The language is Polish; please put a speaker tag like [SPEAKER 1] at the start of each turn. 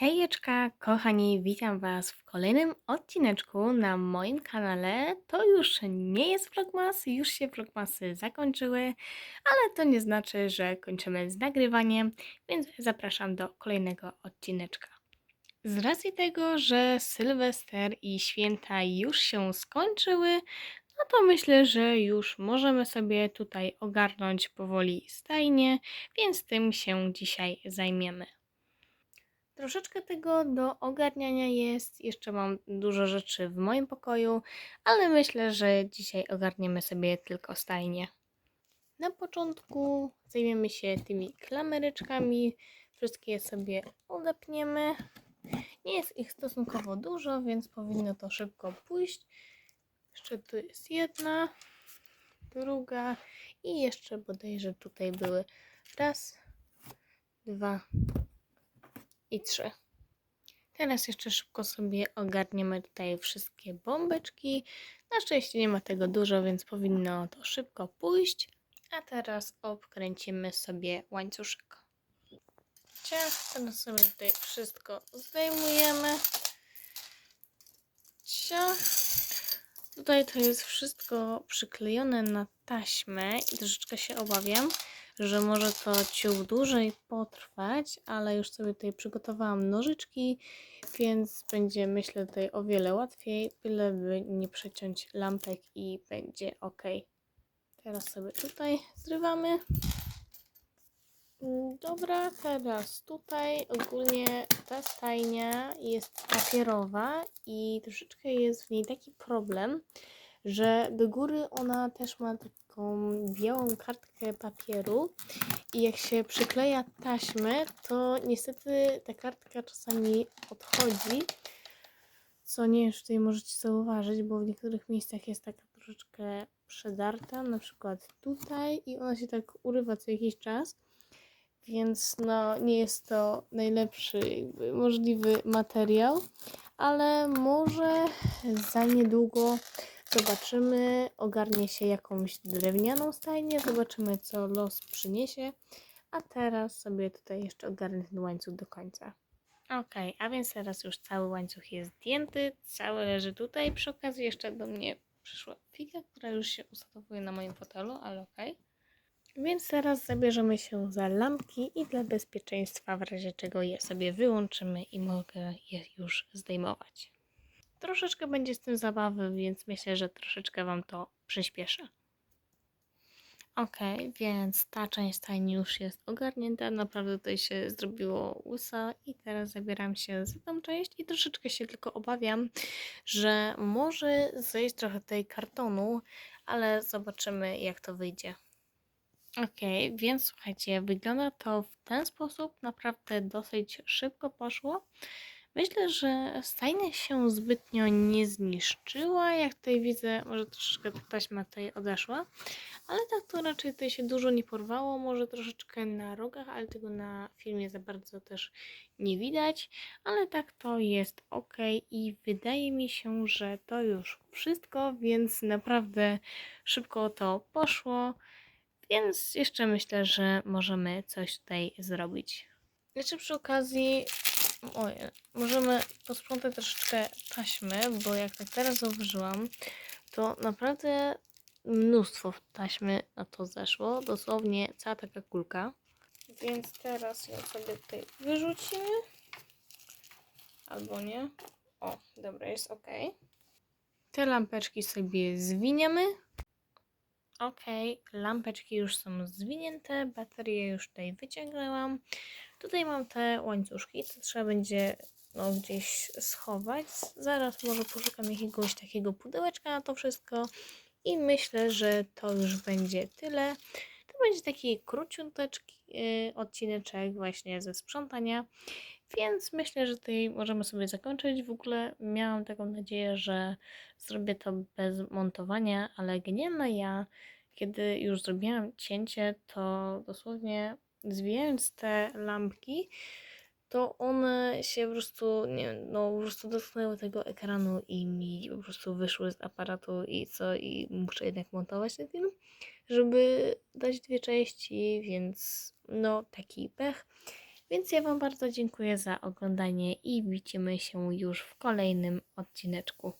[SPEAKER 1] Hejeczka, kochani, witam Was w kolejnym odcineczku na moim kanale. To już nie jest vlogmas, już się vlogmasy zakończyły, ale to nie znaczy, że kończymy z nagrywaniem, więc zapraszam do kolejnego odcineczka. Z racji tego, że Sylwester i święta już się skończyły, no to myślę, że już możemy sobie tutaj ogarnąć powoli stajnie, więc tym się dzisiaj zajmiemy. Troszeczkę tego do ogarniania jest. Jeszcze mam dużo rzeczy w moim pokoju, ale myślę, że dzisiaj ogarniemy sobie tylko stajnie. Na początku zajmiemy się tymi klameryczkami. Wszystkie sobie odepniemy. Nie jest ich stosunkowo dużo, więc powinno to szybko pójść. Jeszcze tu jest jedna, druga i jeszcze bodajże tutaj były raz, dwa, i trzy. Teraz jeszcze szybko sobie ogarniemy tutaj wszystkie bombeczki. Na szczęście nie ma tego dużo, więc powinno to szybko pójść. A teraz obkręcimy sobie łańcuszek. Ciach, teraz sobie tutaj wszystko zdejmujemy. Ciach. Tutaj to jest wszystko przyklejone na taśmę i troszeczkę się obawiam, że może to ciut dłużej potrwać, ale już sobie tutaj przygotowałam nożyczki, więc będzie myślę tutaj o wiele łatwiej, byleby nie przeciąć lampek i będzie ok. Teraz sobie tutaj zrywamy. Dobra, teraz tutaj ogólnie ta stajnia jest papierowa i troszeczkę jest w niej taki problem, że do góry ona też ma taką białą kartkę papieru i jak się przykleja taśmę, to niestety ta kartka czasami odchodzi, co nie już tutaj możecie zauważyć, bo w niektórych miejscach jest taka troszeczkę przedarta, na przykład tutaj i ona się tak urywa co jakiś czas więc no nie jest to najlepszy możliwy materiał, ale może za niedługo zobaczymy, ogarnie się jakąś drewnianą stajnię, zobaczymy co los przyniesie, a teraz sobie tutaj jeszcze ogarnę ten łańcuch do końca. Ok, a więc teraz już cały łańcuch jest zdjęty, cały leży tutaj, przy okazji jeszcze do mnie przyszła figa, która już się ustawuje na moim fotelu, ale okej. Więc teraz zabierzemy się za lampki i dla bezpieczeństwa, w razie czego je sobie wyłączymy i mogę je już zdejmować. Troszeczkę będzie z tym zabawy, więc myślę, że troszeczkę Wam to przyspieszę. Ok, więc ta część stajni już jest ogarnięta. Naprawdę tutaj się zrobiło łysa i teraz zabieram się za tą część i troszeczkę się tylko obawiam, że może zejść trochę tej kartonu, ale zobaczymy jak to wyjdzie. Okej, więc słuchajcie, wygląda to w ten sposób. Naprawdę dosyć szybko poszło. Myślę, że stajnia się zbytnio nie zniszczyła. Jak tutaj widzę, może troszeczkę ta taśma tutaj odeszła, ale tak to raczej tutaj się dużo nie porwało. Może troszeczkę na rogach, ale tego na filmie za bardzo też nie widać. Ale tak to jest ok i wydaje mi się, że to już wszystko, więc naprawdę szybko to poszło. Więc jeszcze myślę, że możemy coś tutaj zrobić. Jeszcze przy okazji, ojej, możemy posprzątać troszeczkę taśmy, bo jak tak teraz zauważyłam, to naprawdę mnóstwo taśmy na to zeszło. Dosłownie cała taka kulka. Więc teraz ją sobie tutaj wyrzucimy. Albo nie. O, dobra, jest ok. Te lampeczki sobie zwiniemy. Ok, lampeczki już są zwinięte, baterie już tutaj wyciągnęłam. Tutaj mam te łańcuszki, to trzeba będzie no, gdzieś schować. Zaraz może poszukam jakiegoś takiego pudełeczka na to wszystko i myślę, że to już będzie tyle. To będzie taki króciuteczki yy, odcineczek właśnie ze sprzątania, więc myślę, że tutaj możemy sobie zakończyć. W ogóle miałam taką nadzieję, że zrobię to bez montowania, ale genialna ja, kiedy już zrobiłam cięcie, to dosłownie zwijając te lampki, to one się po prostu, nie no po prostu dotknęły tego ekranu i mi po prostu wyszły z aparatu i co, i muszę jednak montować ten film, żeby dać dwie części, więc no taki pech. Więc ja Wam bardzo dziękuję za oglądanie i widzimy się już w kolejnym odcineczku.